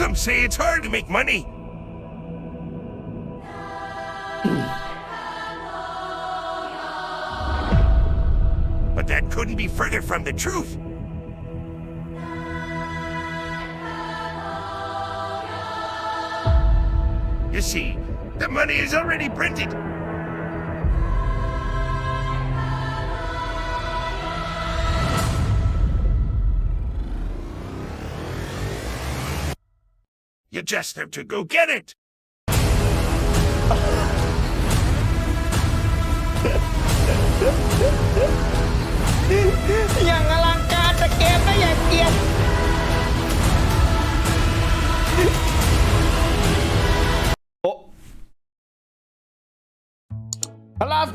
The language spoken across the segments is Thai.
Some say it's hard to make money. but that couldn't be further from the truth. You see, the money is already printed. suggest them to go get it.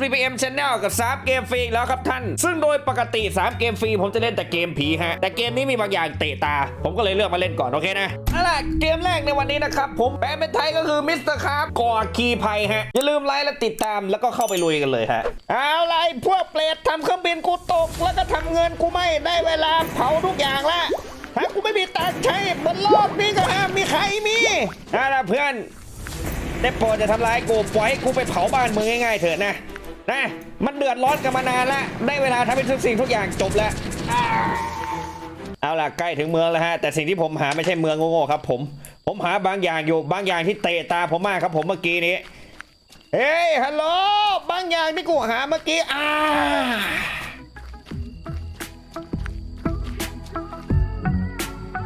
BPM Channel กับ 3 เกมฟรีแล้วครับท่าน ซึ่งโดยปกติ 3 เกมฟรีผมจะเล่นแต่เกมผีฮะ แต่เกมนี้มีบางอย่างเตะตา ผมก็เลยเลือกมาเล่นก่อน โอเคนะเอาล่ะเกมแรกในวันนี้นะครับ ผมแปลเป็นไทยก็คือมิสเตอร์ครับก่อคีภัยฮะ อย่าลืมไลค์และติดตามแล้วก็เข้าไปลุยกันเลยฮะ เอาล่ะไอ้พวกเปรตทำเครื่องบินกูตก แล้วก็ทำเงินกูไม่ได้เวลาเผาทุกอย่างละฮะกูไม่มีตังค์ใช้บนโลกนี้ก็ห้ามมีใครมีเอาล่ะเพื่อนได้โปรดจะทำร้ายกูปล่อยให้กูไปเผาบ้านมึงง่ายๆเถอะนะ นะมันเดือดร้อนกันมานานแล้วได้เวลาทำให้ทุกสิ่งทุกอย่างจบแล้ว เอาล่ะใกล้ถึงเมืองแล้วฮะแต่สิ่งที่ผมหาไม่ใช่เมืองโง่ๆครับ ผม ผมหาบางอย่างอยู่บางอย่างที่เตะตาผมมากครับ ผมเมื่อกี้นี้เฮ้ยฮัลโหลบางอย่างที่กูหาเมื่อกี้อ่า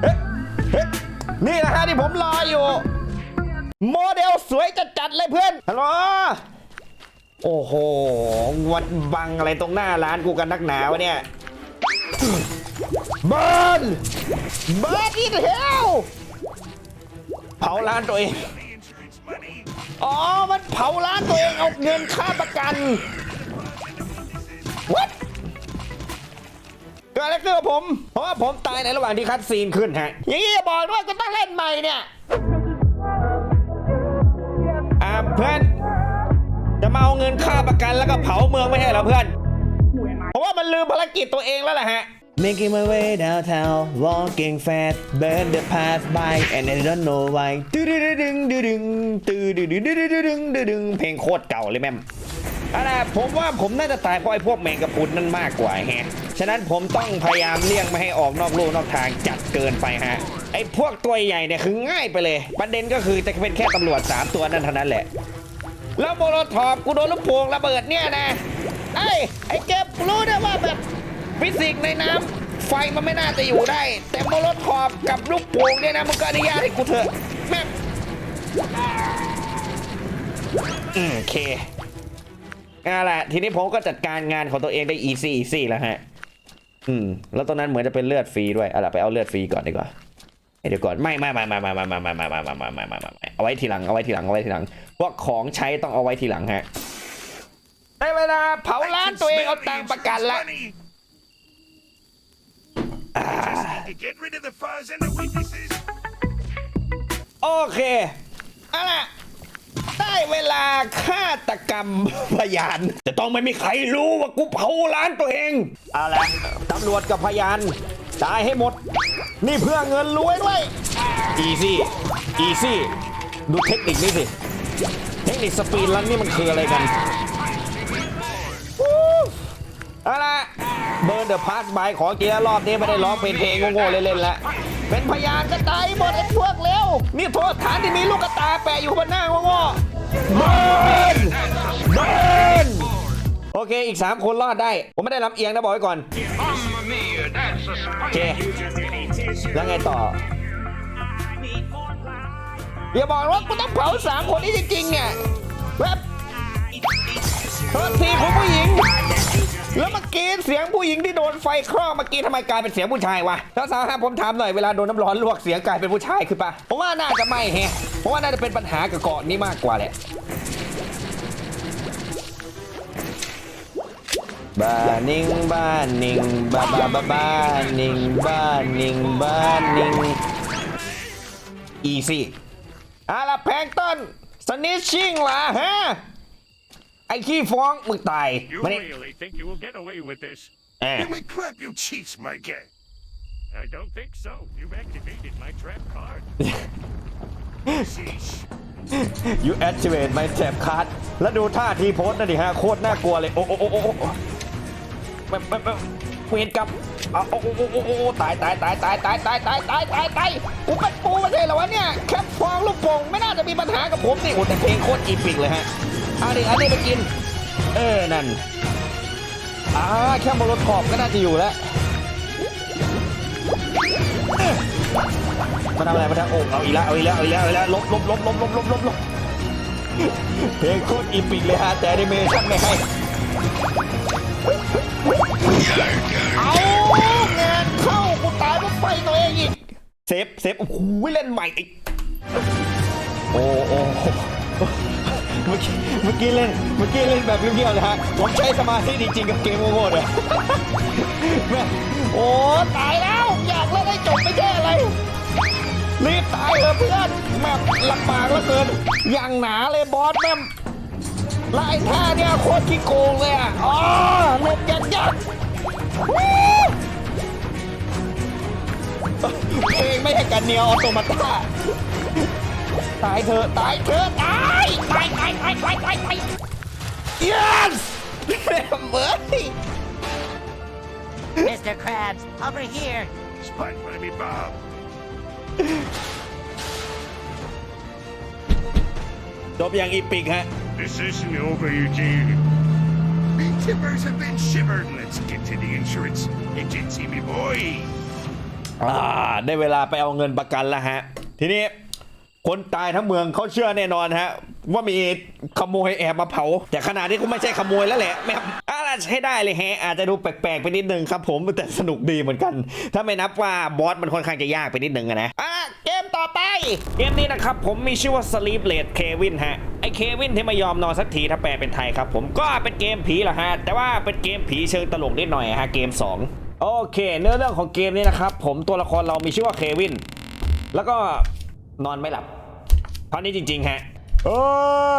เอ๊ะเอ๊ะนี่นะฮะที่ผมรออยู่ โมเดลสวยจัดๆเลยเพื่อนฮัลโหล โอ้โห วัดบังอะไรตรงหน้าร้านกูกันนักหนาวะเนี่ยเบิร์นเบิร์นอีกแล้วเผาร้านตัวเอง The insurance money. อ๋อ มันเผาร้านตัวเองเอาเงินค่าประกัน What เกิดอะไรขึ้นกับผม เพราะว่าผมตายในระหว่างที่คัดซีนขึ้นฮะ อย่างนี้อย่าบอกด้วยก็ต้องเล่นใหม่เนี่ย อ่าเพื่อนจะ มาเอาเงินค่าประกันแล้วก็เผาเมืองไม่ใช่เหรอเพื่อนเพราะว่ามันลืมภารกิจตัวเองแล้วแหละฮะ Making my way downtown walking fast burn the pass by and I don't know why ตึดึดึงดึดึงตึดึดึดึดึดึงดึดึงเพลงโคตรเก่าเลยแม่มอะไรผมว่าผมน่าจะตายเพราะไอ้พวกแมงกะพรุนนั่นมากกว่าแฮะ ฉะนั้นผมต้องพยายามเลี่ยงไม่ให้ออกนอกลู่นอกทางจัดเกินไปฮะ ไอ้พวกตัวใหญ่เนี่ยคือง่ายไปเลย ประเด็นก็คือจะเป็นแค่ตำรวจ 3 ตัวนั่นเท่านั้นแหละ แล้วโมโลทอปกูโดนลูกโป่งระเบิดเนี่ยนะไอ้ไอ้เก็บรู้นะว่าแบบฟิสิกส์ในน้ำไฟมันไม่น่าจะอยู่ได้ แต่โมโลทอปกับลูกโป่งเนี่ยนะมึงก็อนุญาตให้กูเถอะแม่อืมโอเคเอาละทีนี้ผมก็จัดการงานของตัวเองได้อีซี่อีซี่แล้วฮะ อืม แล้วตรงนั้นเหมือนจะเป็นเลือดฟรีด้วยเอาล่ะไปเอาเลือดฟรีก่อนดีกว่า เอ้ยเดี๋ยวก่อนไม่ไม่ไม่ไม่ไม่ไม่ไม่ไม่ไม่ไม่ไม่ไม่ไม่ไม่ไม่เอาไว้ทีหลังเอาไว้ทีหลังเอาไว้ทีหลังพวกของใช้ต้องเอาไว้ทีหลังฮะได้เวลาเผา I ร้าน can ตัวเอง smell เอา the ตังค์ประกัน insurance ละ money. Just need to get rid of the fuzz and the witnesses. โอเคเอาล่ะได้เวลาฆาตกรรมพยาน จะต้องไม่มีใครรู้ว่ากูเผาร้านตัวเองเอาละตำรวจกับพยาน ตายให้หมด นี่เพื่อเงินรวยด้วยอีซี่อีซี่ดูเทคนิคนี้สิ เทคนิคสปีดรันนี่มันคืออะไรกันเอาละเบิร์นเดอะพาสบายขอเกียร์รอบนี้ไม่ได้ร้องเพลงเพลงโง่ๆเล่นๆแล้วเป็นพยานก็ตายหมดไอ้พวกเร็วนี่โทษฐานที่มีลูกกระตาแปะอยู่บนหน้าโง่ๆเบิร์นเบิร์น โอเคอีก 3 คนรอดได้ ผมไม่ได้ลำเอียงนะบอกไว้ก่อน โอเค แล้วไงต่ออย่าบอกว่ากูต้องเผาสามคนนี้จริงๆเนี่ยแวบโทษทีคุณผู้หญิง แล้วเมื่อกี้เสียงผู้หญิงที่โดนไฟคลอกเมื่อกี้ทำไมกลายเป็นเสียงผู้ชายวะสาวๆฮะผมถามหน่อยเวลาโดนน้ำร้อนลวกเสียงกลายเป็นผู้ชายคือปะผมว่าน่าจะไม่แฮะผมว่าน่าจะเป็นปัญหากับเกาะนี้มากกว่าแหละ บ้านนิงบ้านนิงบ้าบ้าบ้าบ้านนิงบ้านนิงบ้านนิงอีซี่อะล่ะแพลงก์ต้นสนิชชิ่งล่ะฮะไอ้ขี้ฟ้องมึงตาย You มานี่ really think you will get away with this? Eh. You may clap your cheeks, my guy. I don't think so. You've activated my trap card. Sheesh. you activate my trap card แล้วดูท่าทีโพสต์นั่นดิฮะโคตรน่ากลัวเลยโอ้โอ้โอ้โอ้โอ้ แบบแบบแบบเวรกรรมอะโอ้โอ้โอ้โอ้โอ้ตายตายตายตายตายตายตายตายตายตายกูเป็นปูไม่ใช่เหรอวะเนี่ยแคปฟองลูกโป่งไม่น่าจะมีปัญหากับผมนี่โอ้แต่เพลงโคตรอีปิกเลยฮะเอาดิเอาดิไปกิน เออนั่นอ่าแค่บนรถขอบก็น่าจะอยู่แล้วมาทำอะไรมาทำโอ้เอาอีกแล้วเอาอีกแล้วเอาอีกแล้วเอาอีกแล้วลบลบลบลบลบลบลบลบเพลงโคตรอีปิกเลยฮะแต่แอนิเมชั่นไม่ให้ เอางานเข้ากูตายเพราะไฟตัวเองอีกเซฟเซฟโอ้โหเล่นใหม่อีกโอ้โอ้เมื่อกี้เมื่อกี้เล่นเมื่อกี้เล่นแบบเงียบๆเลยฮะผมใช้สมาธิจริงๆกับเกมโง่ๆเลยแม่โอ้ตายแล้วอยากเล่นให้จบไม่ใช่อะไรรีบตายเถอะเพื่อนแม่งลำบากเหลือเกินอย่างหนาเลยบอสแม่ง แลวไอ้ท่าเนี่ยโคตรขี้โกงเลยอะอ๋อหลบยักยักวู้เพลงไม่ใช่กันเนียวออโตมาต้าตายเถอะตายเถอะตายตายตายตายตายตายตาย yes เบ้ย Mr. Krabs, over here. Spot by me, Bob. จบอย่างอีปิกฮะ This isn't over, Eugene. Me timbers have been shivered. Let's get to the insurance agency, me boy. อ่าได้เวลาไปเอาเงินประกันแล้วฮะ ทีนี้คนตายทั้งเมืองเขาเชื่อแน่นอนฮะ ว่ามีขโมยแอบมาเผา แต่ขนาดนี้ก็ไม่ใช่ขโมยแล้วแหละแม่อะไรใช้ได้เลยแฮะ อาจจะดูแปลกๆไปนิดนึงครับผมแต่สนุกดีเหมือนกัน ถ้าไม่นับว่าบอสมันค่อนข้างจะยากไปนิดนึงนะอะเกมต่อไป เกมนี้นะครับผมมีชื่อว่า Sleep Late Kevin ฮะไอเควินที่ไม่ยอมนอนสักทีถ้าแปลเป็นไทยครับผมก็เป็นเกมผีแหละฮะ แต่ว่าเป็นเกมผีเชิงตลกนิดหน่อยฮะเกม 2 โอเค เนื้อเรื่องของเกมนี้นะครับผมตัวละครเรามีชื่อว่าเควิน แล้วก็นอนไม่หลับเท่านี้จริงๆฮะ เอ้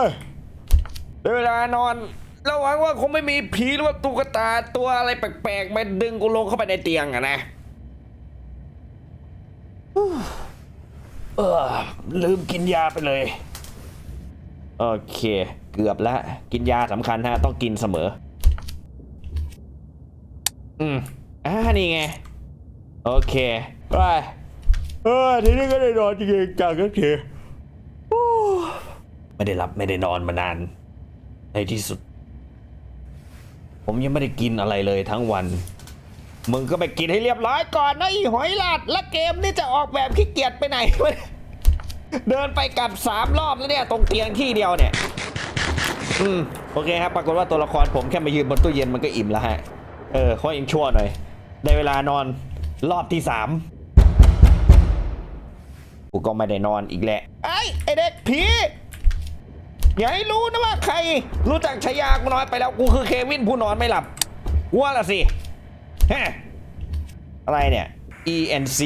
ยได้เวลานอนระวังว่าคงไม่มีผีหรือว่าตุ๊กตาตัวอะไรแปลกๆมาดึงกูลงเข้าไปในเตียงอะนะเออลืมกินยาไปเลย โอเค เกือบแล้ว กินยาสำคัญฮะ ต้องกินเสมอ อืมอ่านี่ไง โอเคไปเออทีนี้ก็ได้นอนจริงๆจังก็ทีโอ้ ไม่ได้หลับไม่ได้นอนมานาน ในที่สุด ผมยังไม่ได้กินอะไรเลยทั้งวัน มึงก็ไปกินให้เรียบร้อยก่อนนะอีหอยลาดและเกมนี่จะออกแบบขี้เกียจไปไหน เดินไปกลับสามรอบแล้วเนี่ย ตรงเตียงที่เดียวเนี่ย อืมโอเคครับ ปรากฏว่าตัวละครผมแค่มายืนบนตู้เย็นมันก็อิ่มแล้วฮะ เออข้อยังชั่วหน่อย ได้เวลานอนรอบที่สามกูก็ไม่ได้นอนอีกแหละไอ้ไอเด็กผี อย่าให้รู้นะว่าใคร รู้จักชายากูน้อยไปแล้วกูคือเควินผู้นอนไม่หลับว่าละสิฮะอะไรเนี่ย ENC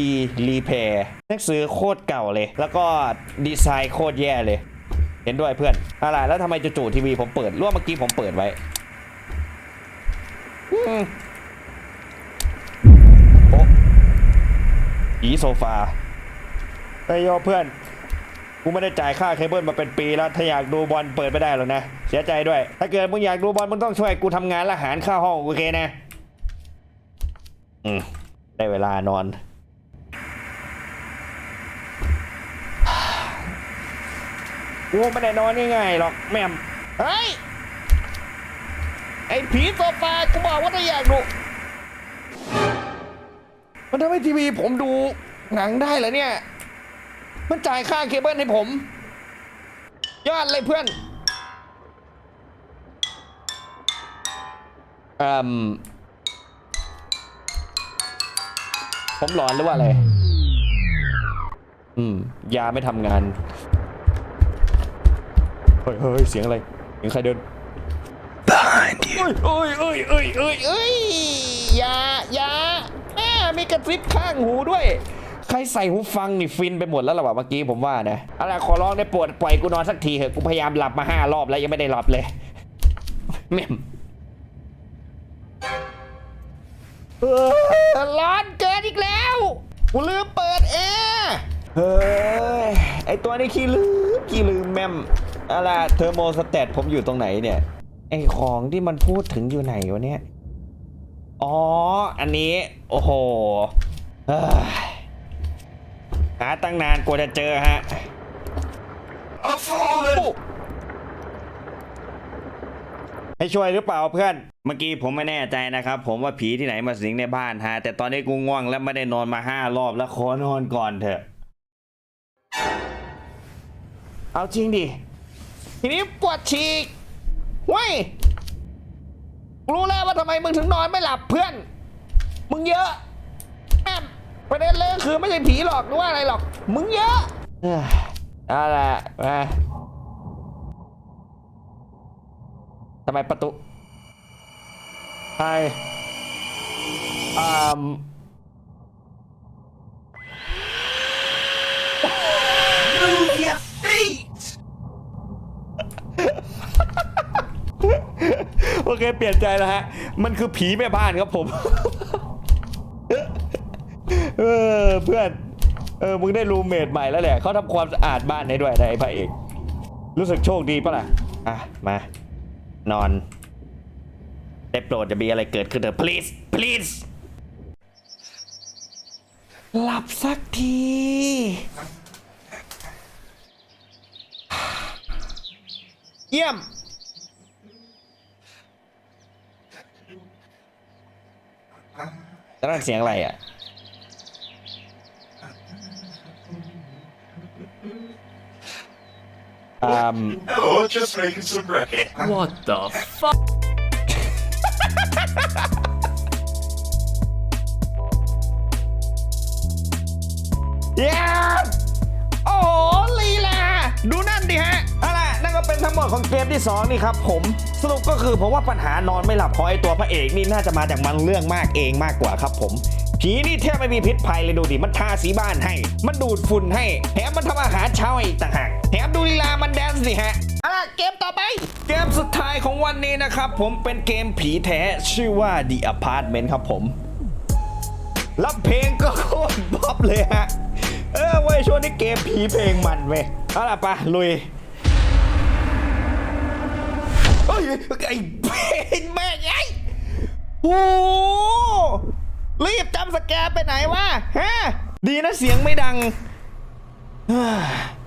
Repair หนังสือโคตรเก่าเลย แล้วก็ดีไซน์โคตรแย่เลย เห็นด้วยเพื่อนอะไรแล้วทำไมจู่ๆทีวีผมเปิดร่วาเมื่อกี้ผมเปิดไว้โอ้ผีโซฟาไอ้ยโยเพื่อน กูไม่ได้จ่ายค่าเคเบิลมาเป็นปีแล้ว ถ้าอยากดูบอลเปิดไม่ได้หรอกนะ เสียใจด้วย ถ้าเกิดมึงอยากดูบอลมึงต้องช่วยกูทำงานและหารค่าห้องโอเคนะ อืม ได้เวลานอน กูไม่ได้นอนง่ายๆหรอกแม่มเฮ้ย ไอ้ผีโซฟากูบอกว่าถ้าอยากดู มันทำให้ทีวีผมดูหนังได้เหรอเนี่ย มันจ่ายค่าเคเบิลให้ผม ยอดเลยเพื่อนเอ่มผมหลอนหรือว่าอะไร อืม ยาไม่ทำงาน เฮ้ยเฮ้ยเสียงอะไรเสียงใครเดิน Behind you. เอ้ยเอ้ยเอ้ยเอ้ยเอ้ยอย่าอย่าแม่มีกระซิบข้างหูด้วย รใส่หูฟังนี่ฟินไปหมดแล้วหรอวะเมื่อกี้ผมว่านะอะไรขอร้องได้ปวดปล่อยกูนอนสักทีเถอะกูพยายามหลับมาห้ารอบแล้วยังไม่ได้หลับเลยแม่มร้อนเกินอีกแล้วกูลืมเปิดแอร์เฮ้ยไอตัวนี้ขี้ลืมขี้ลืมแมมอะไรเทอร์โมสเตตผมอยู่ตรงไหนเนี่ยไอของที่มันพูดถึงอยู่ไหนวะเนี่ยอ๋อ อันนี้ โอ้โหเฮ้ยหาตั้งนานกว่าจะเจอฮะ I've fallen! ให้ช่วยหรือเปล่าเพื่อน เมื่อกี้ผมไม่แน่ใจนะครับ ผมว่าผีที่ไหนมาสิงในบ้านฮะ แต่ตอนนี้กูง่วงแล้วไม่ได้นอนมาห้ารอบแล้วขอนอนก่อนเถอะ เอาจริงดิ ทีนี้ปวดฉีกเว้ย รู้แล้วว่าทำไมมึงถึงนอนไม่หลับเพื่อน มึงเยอะแม่ ประเด็นเลยก็คือไม่ใช่ผีหรอกหรือว่าอะไรหรอก มึงเยอะเอ้ยเอาละมาทำไมประตูไออืม Move your feet! โอเค เปลี่ยนใจแล้วฮะ มันคือผีแม่บ้านครับผม เออเพื่อนเออมึงได้รูเมทใหม่แล้วแหละเขาทำความสะอาดบ้านให้ด้วยนะไอ้พระเอกรู้สึกโชคดีปะล่ะอะมานอนได้โปรดจะมีอะไรเกิดขึ้นเถอะ please please หลับสักที เยี่ยม แล้วนั่นเสียงอะไรอะ อืม Oh, just making some racket. What the fuck? เย้โอ้โหลีลา ดูนั่นดิฮะเอาล่ะนั่นก็เป็นทั้งหมดของเกมที่ 2 นี่ครับผม สรุปก็คือผมว่าปัญหานอนไม่หลับของไอตัวพระเอกนี่น่าจะมาจากมันเรื่องมากเองมากกว่าครับผม ผีนี่แทบไม่มีพิษภัยเลยดูดิ มันทาสีบ้านให้ มันดูดฝุ่นให้ แถมมันทำอาหารเช้าให้อีกต่างหาก แถมดูลีลามันแดนซ์สิฮะเอาล่ะเกมต่อไป เกมสุดท้ายของวันนี้นะครับ ผมเป็นเกมผีแท้ชื่อว่า The Apartment ครับผมแล้วเพลงก็โคตรบ๊อบเลยฮะ เออเว้ยช่วงนี้เกมผีเพลงมันเว้ยเอาล่ะปะลุยเฮ้ยไอ้เพลงแม่งไอ้โอ้โห รีบจำสแกนไปไหนวะฮะดีนะเสียงไม่ดัง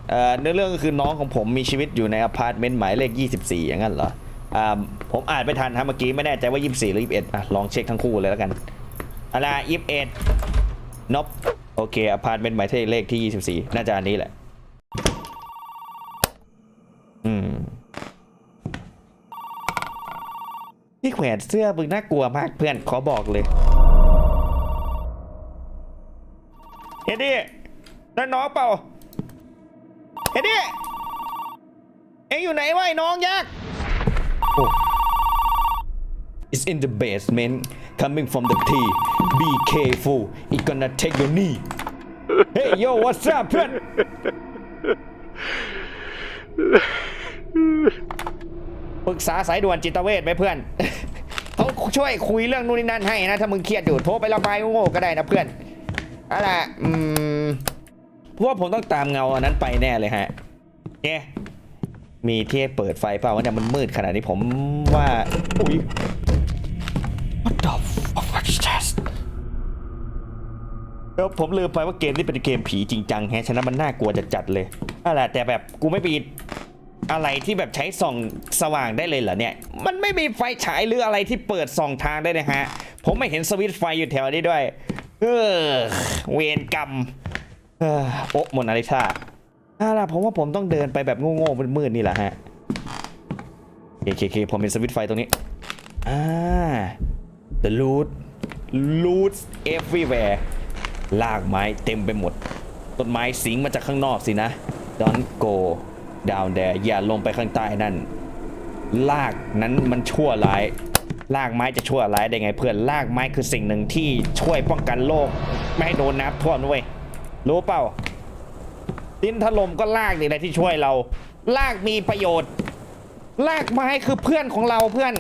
เอ่อเนื้อเรื่องก็คือน้องของผมมีชีวิตอยู่ในอพาร์ตเมนต์หมายเลข 24 อย่างนั้นเหรออ่าผมอ่านไม่ทันฮะเมื่อกี้ไม่แน่ใจว่า 24 หรือ 21อะลองเช็คทั้งคู่เลยแล้วกันอะไร21นบโอเคอพาร์ตเมนต์หมายเลขที่ 24 น่าจะอันนี้แหละอืมที่แขวนเสื้อมึงน่ากลัวมากเพื่อนขอบอกเลย เอ็ดดี้นั่นน้องเปล่าเอ็ดดี้เอ็งอยู่ไหนวะไอ้น้องยักษ์ It's in the basement coming from the T be careful it gonna take your knee Hey yo what's up เพื่อนปรึกษาสายด่วนจิตเวชไหมเพื่อนเขาช่วยคุยเรื่องนู่นนี่นั่นให้นะ ถ้ามึงเครียดอยู่โทรไประบายโง่ๆก็ได้นะเพื่อน เอาล่ะอืมเพราะว่าผมต้องตามเงาอันนั้นไปแน่เลยฮะเอ๊ะมีที่เปิดไฟเปล่าวะเนี่ยมันมืดขนาดนี้ผมว่าอุ้ย What the fuck is that เออผมลืมไปว่าเกมนี้เป็นเกมผีจริงจังแฮะฉะนั้นมันน่ากลัวจะจัดเลยอะไรแต่แบบกูไม่มีอะไรที่แบบใช้ส่องสว่างได้เลยเหรอเนี่ย มันไม่มีไฟฉายหรืออะไรที่เปิดส่องทางได้นะฮะ ผมไม่เห็นสวิตช์ไฟอยู่แถวนี้ด้วย เออเวรกรรมเออโอ๊ะโมนาลิซาเอาล่ะผมว่าผมต้องเดินไปแบบโง่ๆมืดๆนี่แหละฮะโอเคโอเคผมเป็นสวิตช์ไฟตรงนี้อ่า the loot loot everywhere ลากไม้เต็มไปหมด ต้นไม้สิงมาจากข้างนอกสินะ don't go down there อย่าลงไปข้างใต้นั่น ลากนั้นมันชั่วร้าย ลากไม้จะช่วร้ายได้ไง เพื่อนลากไม้คือสิ่งหนึ่งที่ช่วยป้องกันโลกไม่ให้โดนน้ำท่วมด้วยรู้เปล่าดินถล่มก็ลากนี่แหละที่ช่วยเรา ลากมีประโยชน์ ลากไม้คือเพื่อนของเราเพื่อน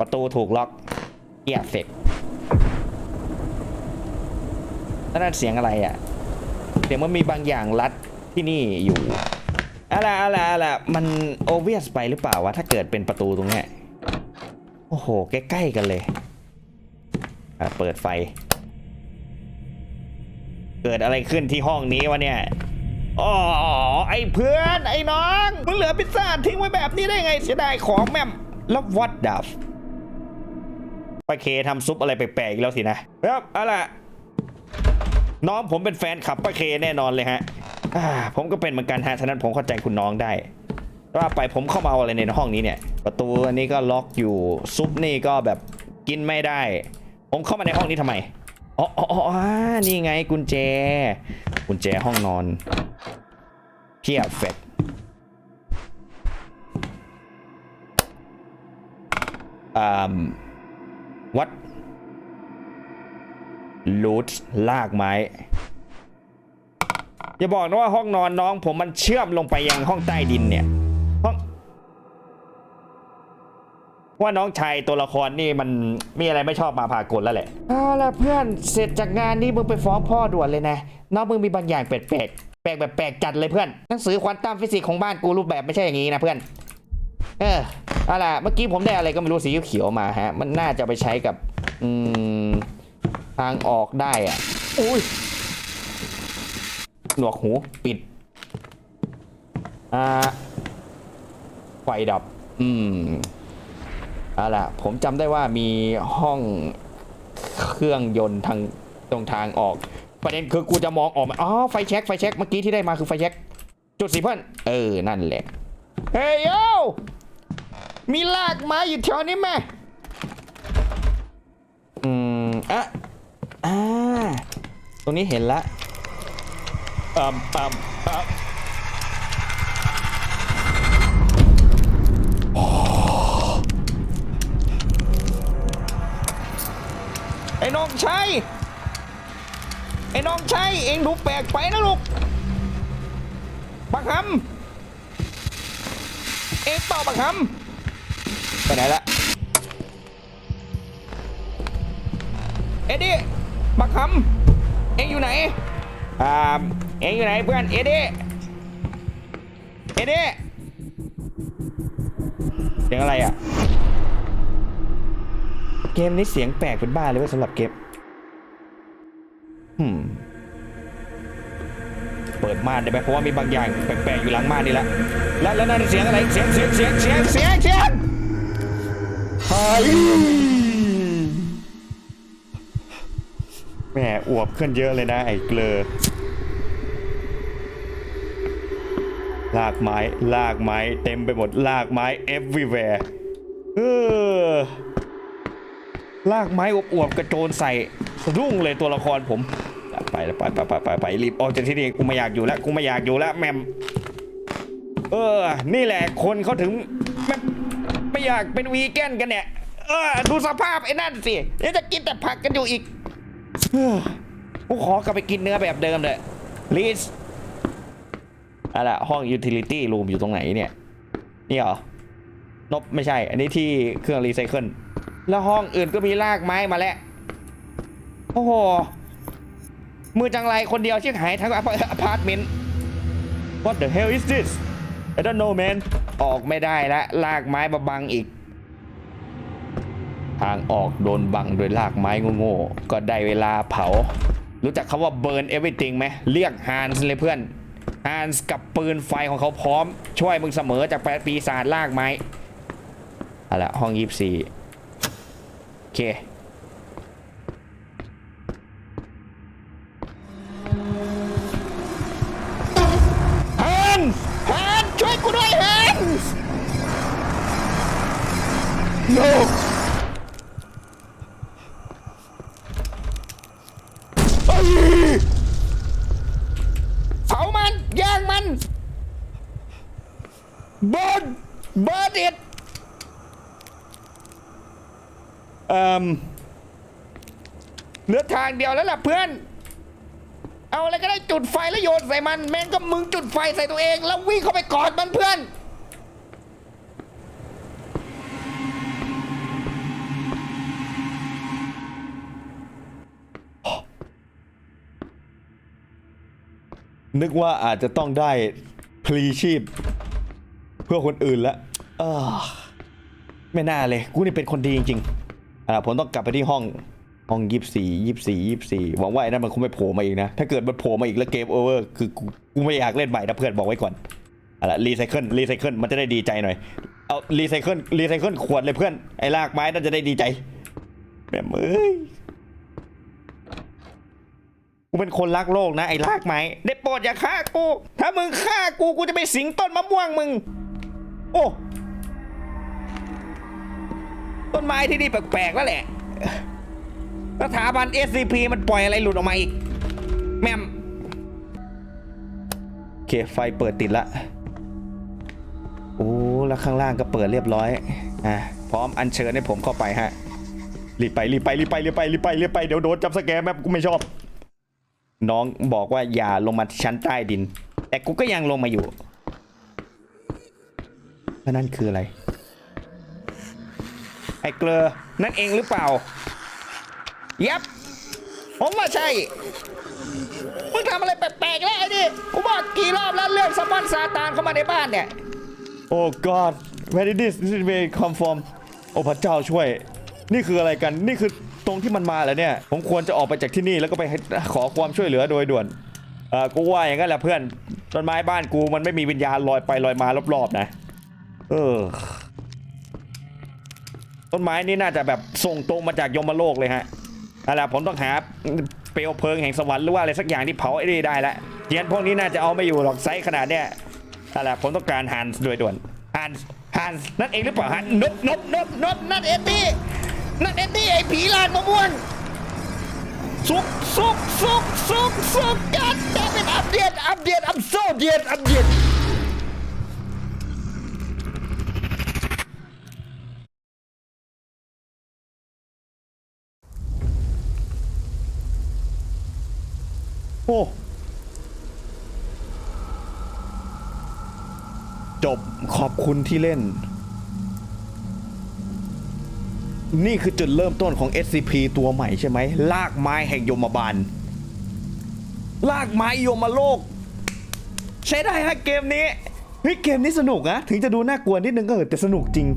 ประตูถูกล็อกเกียเสร็จนั่นเสียงอะไรอะ เสียงมันมีบางอย่างรัดที่นี่อยู่อะไรอะไรอะไรมันโอเวียสไปหรือเปล่าวะถ้าเกิดเป็นประตูตรงนี้ อ้โห ใกล้ๆกันเลย อะ เปิดไฟ เกิดอะไรขึ้นที่ห้องนี้วะเนี่ย อ๋อ ไอ้เพื่อน ไอ้น้อง มึงเหลือพิซซ่าทิ้งไว้แบบนี้ได้ไงเสียดายของแม่มแล้ววัดดับป้าเคทำซุปอะไรแปลกๆอีกแล้วสินะครับเอาล่ะน้องผมเป็นแฟนขับป้าเคแน่นอนเลยฮะผมก็เป็นเหมือนกันฮะฉะนั้นผมเข้าใจคุณน้องได้ ว่าไปผมเข้ามาเอาอะไรในห้องนี้เนี่ย ประตูอันนี้ก็ล็อกอยู่ซุปนี่ก็แบบกินไม่ได้ ผมเข้ามาในห้องนี้ทำไมอ๋ออ๋ออ๋ออ่านี่ไงกุญแจ กุญแจห้องนอนเพียบเฟกอ่าวัดลูดลากไม้ อย่าบอกนะว่าห้องนอนน้องผมมันเชื่อมลงไปยังห้องใต้ดินเนี่ย ว่าน้องชายตัวละครนี่มันมีอะไรไม่ชอบมาพากลแล้วแหละเอาละเพื่อนเสร็จจากงานนี้มึงไปฟ้องพ่อด่วนเลยนะน้องมึงมีบางอย่างแปลกๆแปลกแบบแปลกจัดเลยเพื่อนหนังสือควอนตัมฟิสิกส์ของบ้านกูรูปแบบไม่ใช่อย่างนี้นะเพื่อนเออเอาล่ะเมื่อกี้ผมได้อะไรก็ไม่รู้สีเขียวมาฮะ มันน่าจะไปใช้กับอืมทางออกได้อะอุ้ยหนวกหูปิดอ่าไฟดับ อืม เอาล่ะผมจำได้ว่ามีห้องเครื่องยนต์ทางตรงทางออก ประเด็นคือกูจะมองออกมาอ๋อไฟแช็กไฟแช็กเมื่อกี้ที่ได้มาคือไฟแช็กจุดสีเพื่อนเออนั่นแหละเฮ้ยโยมีลากไม้อยู่แถวนี้ไหมอืมอะอ่าตรงนี้เห็นละอืมอืมอืม อ้น้องชัยไอ้น้องชัยเองดูแปลกไปนะลูกบักคำเองเปล่าบักคำไปไหนละเอ็ดดี้บักคำเองอยู่ไหนอ่าเองอยู่ไหนเพื่อนเอ็ดดี้เอ็ดดี้เสียงอะไรอะ เกมนี้เสียงแปลกเป็นบ้าเลยว้ยสำหรับเกมหืมเปิดม่านได้ไหมเพราะว่ามีบางอย่างแปลกๆอยู่หลังม่านนี่แหละแล้วแล้วนั่นเสียงอะไรเสียงเสียงเสียงเสียงเสียงเสียงเฮ้ยแหมอวบขึ้นเยอะเลยนะไอ้เกลอลากไม้ลากไม้เต็มไปหมดลากไม้ everywhere เออ ลากไม้อวบๆกระโจนใส่สะดุ้งเลยตัวละครผมไปไปไปไปไปไปรีบออกจากที่นี่กูไม่อยากอยู่แล้วกูไม่อยากอยู่แล้วแมมเออ นี่แหละคนเขาถึงไม่ไม่อยากเป็นวีแกนกันเนี่ยเออดูสภาพไอ้นั่นสิเดี๋ยวจะกินแต่ผักกันอยู่อีกเฮ้อกูขอกลับไปกินเนื้อแบบเดิมเลยลีสอะไรห้องยูทิลิตี้รูมอยู่ตรงไหนเนี่ย นี่เหรอนบไม่ใช่ อันนี้ที่เครื่องรีไซเคิล แล้วห้องอื่นก็มีลากไม้มาแล้วโอ้โหมือจังไรคนเดียวเชี่ยหายทั้งอพาร์ตเมนต์ What the hell is this I don't know man ออกไม่ได้ละลากไม้มาบังอีก ทางออกโดนบังโดยลากไม้โง่ๆก็ได้เวลาเผา รู้จักคำว่า burn everything ไหมเรียกฮานส์เลยเพื่อนฮานส์กับปืนไฟของเขาพร้อม ช่วยมึงเสมอจากปีศาจลากไม้เอาละห้องยี่สี่ เคฮันฮันช่วยกูด้วยฮัน no เอ้ยเผามันย่างมันเบิร์นเบิร์นอิด เอ่มเหลือทางเดี ยวแล้วล่ะเพื่อน เอาอะไรก็ได้จุดไฟแล้วโยนใส่มัน แม่งก็มึงจุดไฟใส่ตัวเอง แล้ววิ่งเข้าไปกอดมันเพื่อน นึกว่าอาจจะต้องได้พลีชีพ เพื่อคนอื่นละเออไม่น่าเลย กูนี่เป็นคนดีจริงๆอ่าผมต้องกลับไปที่ห้อง ห้องยี่สี่ยี่สี่ยี่สี่หวังว่าไอ้นั่นมันคงไม่โผล่มาอีกนะ ถ้าเกิดมันโผล่มาอีกแล้วเกมโอเวอร์คือกูกูไม่อยากเล่นใหม่นะเพื่อนบอกไว้ก่อนอาละรีไซเคิลรีไซเคิลมันจะได้ดีใจหน่อย เอารีไซเคิลรีไซเคิลขวดเลยเพื่อนไอ้ลากไม้น่าจะได้ดีใจแม่เอ้ยกูเป็นคนรักโลกนะไอ้ลากไม้ได้โปรดอย่าฆ่ากู ถ้ามึงฆ่ากูกูจะไปสิงต้นมะม่วงมึง โอ้ต้นไม้ที่นี่แปลกๆแล้วแหละ สถาบัน SCP มันปล่อยอะไรหลุดออกมาอีก แม่มโอเค ไฟเปิดติดละโอ้แล้วข้างล่างก็เปิดเรียบร้อยอะพร้อมอัญเชิญให้ผมเข้าไปฮะรีบไปรีบไปรีบไปรีบไปรีบไปรีบไปเดี๋ยวโดนจับสแกมแมปกูไม่ชอบ น้องบอกว่าอย่าลงมาชั้นใต้ดิน แต่กูก็ยังลงมาอยู่แล้วนั่นคืออะไรไอ้เกลือนั่นเองหรือเปล่า ยับ ผมว่าใช่มึงทำอะไรแปลกๆแล้วไอ้นี่กูบอกกี่รอบแล้วเรื่องสปอนซาตานเข้ามาในบ้านเนี่ย โอ้ god where did this this way come from โอ้พระเจ้าช่วย นี่คืออะไรกัน นี่คือตรงที่มันมาแล้วเนี่ย ผมควรจะออกไปจากที่นี่แล้วก็ไปขอความช่วยเหลือโดยด่วนเออกูว่าอย่างนั้นแหละเพื่อน ต้นไม้บ้านกูมันไม่มีวิญญาณลอยไปลอยมารอบๆนะ เออ ต้นไม้นี่น่าจะแบบส่งตรงมาจากยมโลกเลยฮะ อะไรผมต้องหาเปลวเพลิงแห่งสวรรค์หรือว่าอะไรสักอย่างที่เผาไอ้นี่ได้ละเทียนพวกนี้น่าจะเอาไม่อยู่หรอกไซส์ขนาดเนี้ยอะไรผมต้องการฮันส์โดยด่วนฮันส์ฮันส์นั่นเองหรือเปล่าฮันนบนบนบนบนั่นเอตตี้นั่นเอตตี้ไอ้ผีลานมะม่วงสุกสุกสุกสุกสุกกันแต่เป็นอัปเดตอัปเดตอัปโซเดียตอัปเดต โอ้จบขอบคุณที่เล่น นี่คือจุดเริ่มต้นของ SCP ตัวใหม่ใช่ไหม ลากไม้แห่งยมบาล ลากไม้ยมโลก ใช้ได้ฮะเกมนี้เฮ้ยเกมนี้สนุกนะ ถึงจะดูน่ากลัวนิดนึงก็เถอะแต่สนุกจริง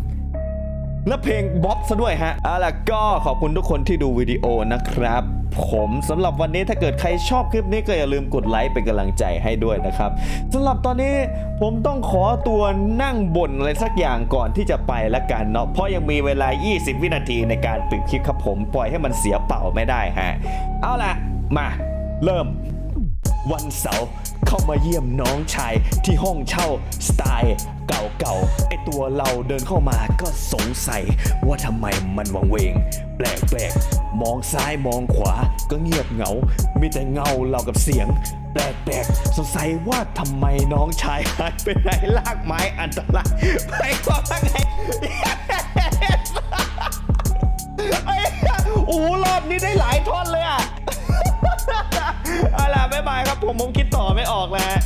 และเพลงบ๊อบซะด้วยฮะเอาล่ะก็ขอบคุณทุกคนที่ดูวิดีโอนะครับ ผมสำหรับวันนี้ถ้าเกิดใครชอบคลิปนี้ก็อย่าลืมกดไลค์เป็นกำลังใจให้ด้วยนะครับสำหรับตอนนี้ผมต้องขอตัวนั่งบ่นอะไรสักอย่างก่อนที่จะไปละกันเนาะเพราะยังมีเวลา 20 วินาทีในการปิดคลิปครับผมปล่อยให้มันเสียเปล่าไม่ได้ฮะเอาล่ะมา เริ่ม วันเสาร์เข้ามาเยี่ยมน้องชายที่ห้องเช่าสไตล์ เก่าๆไอตัวเราเดินเข้ามาก็สงสัย ว่าทำไมมันวังเวง แปลกๆ มองซ้ายมองขวาก็เงียบเหงา มีแต่เงาเรากับเสียง แปลกๆ สงสัยว่าทำไมน้องชายหายไปไหนลากไม้อันตรายไปก็ว่าไงไอ้โอ้รอบนี้ได้หลายท่อนเลยอะเอาล่ะบ๊ายบายครับผมผมคิดต่อไม่ออกแล้ว